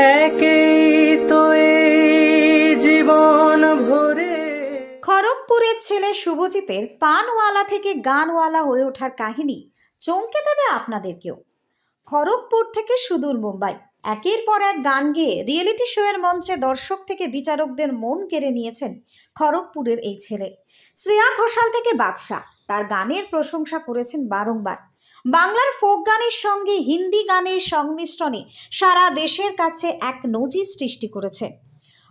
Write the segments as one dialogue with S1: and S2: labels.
S1: একেই তো জীবন ভরে।
S2: খড়গপুরের ছেলে শুভজিতের পানওয়ালা থেকে গানওয়ালা হয়ে ওঠার কাহিনী চমকে দেবে আপনাদেরকেও। খড়গপুর থেকে সুদূর মুম্বাই। একের পর এক গান গেয়ে রিয়েলিটি শোয়ের মঞ্চে দর্শক থেকে বিচারকদের মন কেড়ে নিয়েছেন খড়গপুরের এই ছেলে। শ্রেয়া ঘোষাল থেকে বাদশাহ। তার গানের প্রশংসা করেছেন বারংবার। বাংলার ফোক গানের সঙ্গে হিন্দি গানের সংমিশ্রণে সারা দেশের কাছে এক নজির সৃষ্টি করেছে।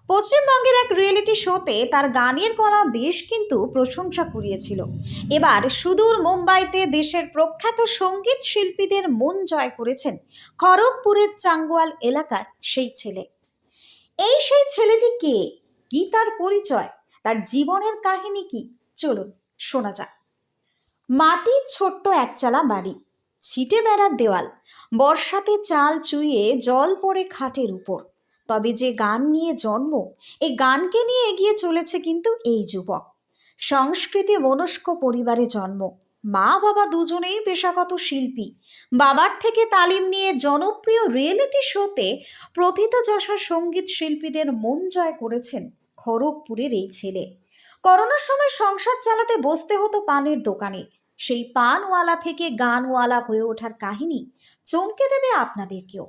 S2: পশ্চিমবঙ্গের এক রিয়েলিটি শোতে তার গানের কলা বেশ কিন্তু প্রশংসা কুড়িয়েছিল। এবার সুদূর মুম্বাইতে দেশের প্রখ্যাত সংগীত শিল্পীদের মন জয় করেছেন খড়গপুরের চাঙ্গুয়াল এলাকার সেই ছেলে। এই সেই ছেলেটি কে? কি তার পরিচয়? তার জীবনের কাহিনী কি? চলুন শোনা যাক। মাটির ছোট্ট একচালা বাড়ি, ছিটে বেড়ার দেওয়াল, বর্ষাতে চাল চুইয়ে জল পড়ে খাটের উপর। তবে যে গান নিয়ে জন্ম, এই গানকে নিয়ে এগিয়ে চলেছে কিন্তু এই যুবক। সংস্কৃতি মনস্ক পরিবারে জন্ম। মা বাবা দুজনেই পেশাগত শিল্পী। বাবার থেকে তালিম নিয়ে জনপ্রিয় রিয়েলিটি শোতে প্রথিতযশা সংগীত শিল্পীদের মন জয় করেছেন খড়গপুরের এই ছেলে। করোনার সময় সংসার চালাতে বসতে হতো পানের দোকানে। সেই পানওয়ালা থেকে গানওয়ালা হয়ে ওঠার কাহিনী চমকে দেবে আপনাদেরকেও।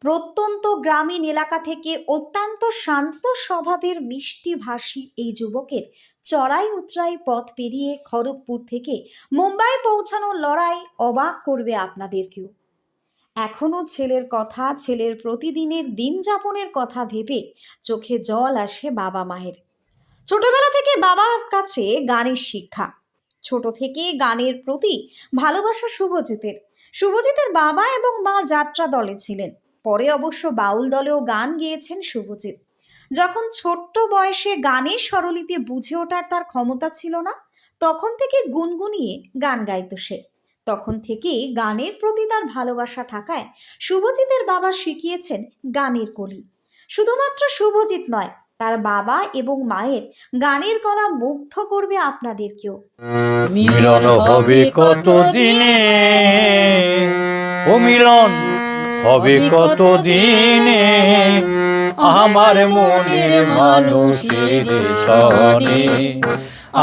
S2: প্রত্যন্ত গ্রামীণ এলাকা থেকে অত্যন্ত শান্ত স্বভাবের মিষ্টি ভাষী এই যুবকের চড়াই উতরাই পথ পেরিয়ে খড়গপুর থেকে মুম্বাই পৌঁছানোর লড়াই অবাক করবে আপনাদেরকেও। এখনও ছেলের কথা, ছেলের প্রতিদিনের দিন যাপনের কথা ভেবে চোখে জল আসে বাবা মায়ের। ছোটবেলা থেকে বাবার কাছে গানের শিক্ষা। ছোট থেকে গানের প্রতি ভালোবাসা শুভজিতের। শুভজিতের বাবা এবং মা যাত্রা দলে ছিলেন। পরে অবশ্য বাউল দলেও গান গেয়েছেন শুভজিৎ। যখন ছোট্ট বয়সে গানের স্বরলিপি বুঝে ওঠার তার ক্ষমতা ছিল না, তখন থেকে গুনগুনিয়ে গান গাইত সে। তখন থেকে গানের প্রতি তার ভালোবাসা থাকায় শুভজিতের বাবা শিখিয়েছেন গানের কলি। শুধুমাত্র শুভজিৎ নয় তার বাবা এবং মায়ের গানের গলা মুগ্ধ করবে আপনাদেরকেও।
S3: মিলন হবে কত দিনে ও মিলন হবে কত দিনে আমার মনের মানুষের সনে,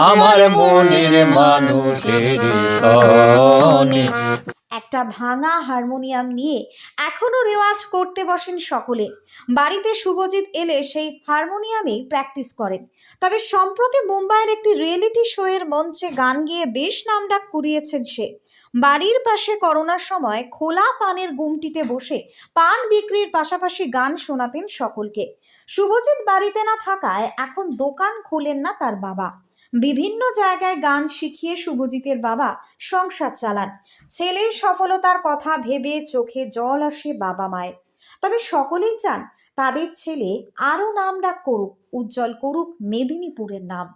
S3: আমার মনের মানুষের সনে।
S2: একটা ভাঙা হারমোনিয়াম নিয়ে এখনও রেওয়াজ করতে বসেন সকলে। বাড়িতে শুভজিৎ এলে সেই হারমোনিয়ামেই প্র্যাকটিস করেন। তবে সম্প্রতি মুম্বাইয়ের একটি রিয়েলিটি শোয়ের মঞ্চে গান গিয়ে বেশ নামডাক কুড়িয়েছেন সে। বাড়ির পাশে করোনার সময় খোলা পানের গুমটিতে বসে পান বিক্রির পাশাপাশি গান শোনাতেন সকলকে। শুভজিৎ বাড়িতে না থাকায় এখন দোকান খোলেন না তার বাবা। বিভিন্ন জায়গায় গান শিখিয়ে শুভজিতের বাবা সংসার চালান। ছেলের সফলতার কথা ভেবে চোখে জল আসে বাবা মায়ের। তবে সকলেই চান তাদের ছেলে আরও নাম ডাক করুক, উজ্জ্বল করুক মেদিনীপুরের নাম।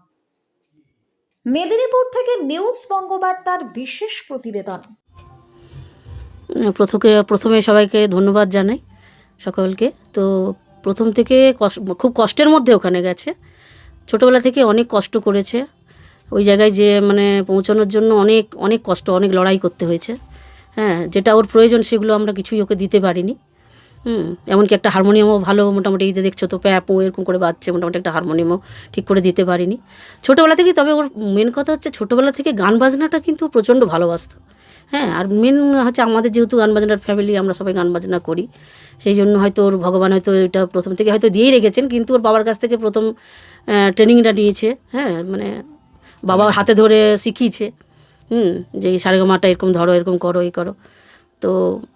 S2: মেদিনীপুর থেকে নিউজ বঙ্গবার্তার বিশেষ প্রতিবেদন।
S4: প্রথমে প্রথমে সবাইকে ধন্যবাদ জানাই সকলকে। তো প্রথম থেকে খুব কষ্টের মধ্যে ওখানে গেছে। ছোটোবেলা থেকে অনেক কষ্ট করেছে। ওই জায়গায় যে মানে পৌঁছানোর জন্য অনেক অনেক কষ্ট, অনেক লড়াই করতে হয়েছে। হ্যাঁ যেটা ওর প্রয়োজন সেগুলো আমরা কিছুই ওকে দিতে পারিনি। হুম, এমনকি একটা হারমোনিয়ামও ভালো মোটামুটি এই যে দেখছ তো প্যাপ এরকম করে বাজছে, মোটামুটি একটা হারমোনিয়ামও ঠিক করে দিতে পারিনি। ছোটোবেলা থেকেই, তবে ওর মেন কথা হচ্ছে ছোটোবেলা থেকে গান বাজনাটা কিন্তু প্রচণ্ড ভালোবাসতো। হ্যাঁ আর মেন হচ্ছে আমাদের যেহেতু গান বাজনার ফ্যামিলি আমরা সবাই গান বাজনা করি। সেই জন্য হয়তো ওর ভগবান হয়তো এটা প্রথম থেকে হয়তো দিয়েই রেখেছেন, কিন্তু ওর বাবার কাছ থেকে প্রথম ট্রেনিংটা নিয়েছে। হ্যাঁ মানে বাবার হাতে ধরে শিখিয়েছে। হুম, যে সারেগামাটা এরকম ধরো, এরকম করো, এই করো। তো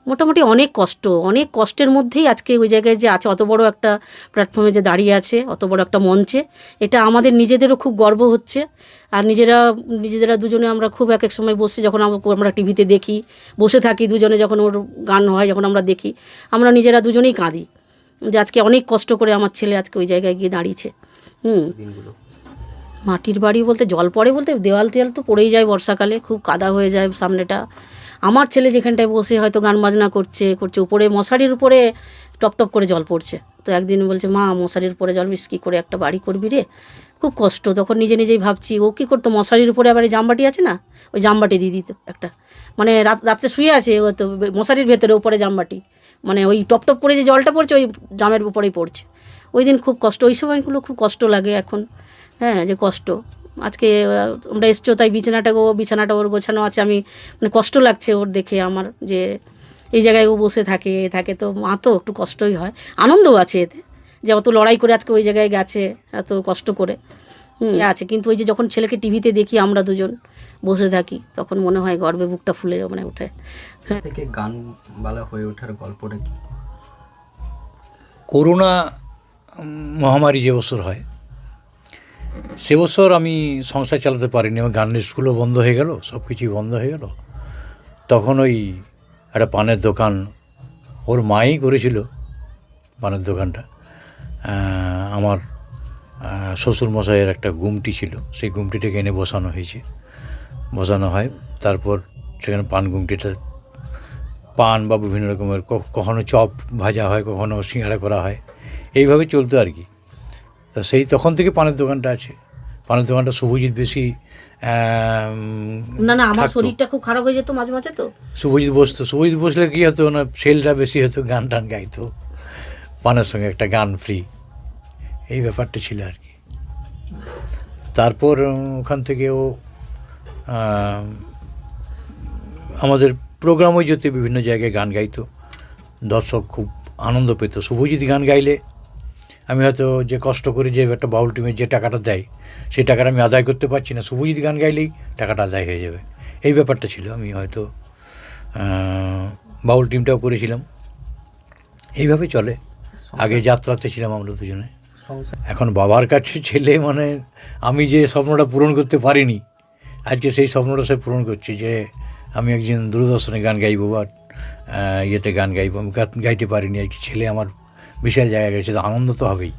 S4: মোটামুটি অনেক কষ্ট অনেক কষ্টের মধ্যেই আজকে ওই জায়গায় যে আছে অত বড় একটা প্ল্যাটফর্মে যে দাঁড়িয়ে আছে অত বড় একটা মঞ্চে এটা আমাদের নিজেদেরও খুব গর্ব হচ্ছে। আর নিজেরা নিজেদেরা দুজনে আমরা খুব এক এক সময় বসে যখন আমরা আমরা টিভিতে দেখি বসে থাকি দুজনে যখন ওর গান হয় যখন আমরা দেখি আমরা নিজেরা দুজনেই কাঁদি। যে আজকে অনেক কষ্ট করে আমার ছেলে আজকে ওই জায়গায় গিয়ে দাঁড়িয়েছে। হুম। মাটির বাড়ি বলতে জল পড়ে বলতে দেওয়াল টেয়াল তো পড়েই যায় বর্ষাকালে খুব কাদা হয়ে যায় সামনেটা। আমার ছেলে যেখানটায় বসে হয়তো গান বাজনা করছে করছে, উপরে মশারির উপরে টপ টপ করে জল পড়ছে। তো একদিন বলছে, মা, মশারির উপরে জল মিস কী করে একটা বাড়ি করবি রে? খুব কষ্ট, তখন নিজে নিজেই ভাবছি, ও কী করতো? মশারির উপরে আবার জামবাটি আছে না? ওই জামবাটি দিয়ে দিত একটা। মানে রাত, রাত্রে শুয়ে আছে, ও তো মশারির ভেতরে উপরে জামবাটি। মানে ওই টপ টপ করে যে জলটা পড়ছে, ওই জামের উপরেই পড়ছে। ওই দিন খুব কষ্ট, ওই সময়গুলো খুব কষ্ট লাগে এখন। হ্যাঁ যে কষ্ট। আজকে আমরা এসছো তাই বিছানাটা গো বিছানাটা ওর গোছানো আছে আমি মানে কষ্ট লাগছে ওর দেখে আমার যে এই জায়গায় ও বসে থাকে এ থাকে তো মা তো একটু কষ্টই হয়। আনন্দও আছে এতে যে অত লড়াই করে আজকে ওই জায়গায় গেছে এত কষ্ট করে। হুম, আছে কিন্তু ওই যে যখন ছেলেকে টিভিতে দেখি আমরা দুজন বসে থাকি তখন মনে হয় গর্বে বুকটা ফুলে মানে ওঠে হ্যাঁ
S5: থেকে গান বালা হয়ে ওঠার গল্পটা কি?
S3: করোনা মহামারী যে বছর হয় সে বছর আমি সংসার চালাতে পারিনি আমার গানের স্কুলও বন্ধ হয়ে গেল সব কিছুই বন্ধ হয়ে গেল। তখন ওই একটা পানের দোকান ওর মাই করেছিল পানের দোকানটা। আমার আহ, শ্বশুরমশাইয়ের একটা গুমটি ছিল সেই গুমটিটাকে এনে বসানো হয়েছে। বসানো হয় তারপর সেখানে পান গুমটিটা পান বা বিভিন্ন রকমের কখনো চপ ভাজা হয় কখনো সিঙ্গাড়া করা হয় এইভাবে চলতো আর কি। সেই তখন থেকে পানের দোকানটা আছে। পানের দোকানটা শুভজিৎ বেশি
S4: না না আমার শরীরটা খুব খারাপ হয়ে যেত মাঝে মাঝে তো।
S3: শুভজিৎ বসতো। শুভজিৎ বসলে কী হতো না সেলটা বেশি হতো গান টান গাইতো। পানের সঙ্গে একটা গান ফ্রি এই ব্যাপারটা ছিল আর কি। তারপর ওখান থেকে ও আম, আমাদের প্রোগ্রামও যেতে বিভিন্ন জায়গায় গান গাইতো দর্শক খুব আনন্দ পেত। শুভজিৎ গান গাইলে আমি হয়তো যে কষ্ট করে যে একটা বাউল টিমে যে টাকাটা দেয় সেই টাকাটা আমি আদায় করতে পারছি না। শুভজিৎ গান গাইলেই টাকাটা আদায় হয়ে যাবে। এই ব্যাপারটা ছিল। আমি হয়তো বাউল টিমটাও করেছিলাম। এইভাবে চলে। আগে যাত্রাতে ছিলাম আমরা দুজনে। এখন বাবার কাছে ছেলে মানে আমি যে স্বপ্নটা পূরণ করতে পারিনি আজকে সেই স্বপ্নটা সে পূরণ করছে যে আমি একজন দূরদর্শনে গান গাইবো বা ইয়েতে গান গাইবো। আমি গাইতে পারিনি। আর কি ছেলে আমার বিশাল জায়গায় গেছে। তো আনন্দ তো হবেই।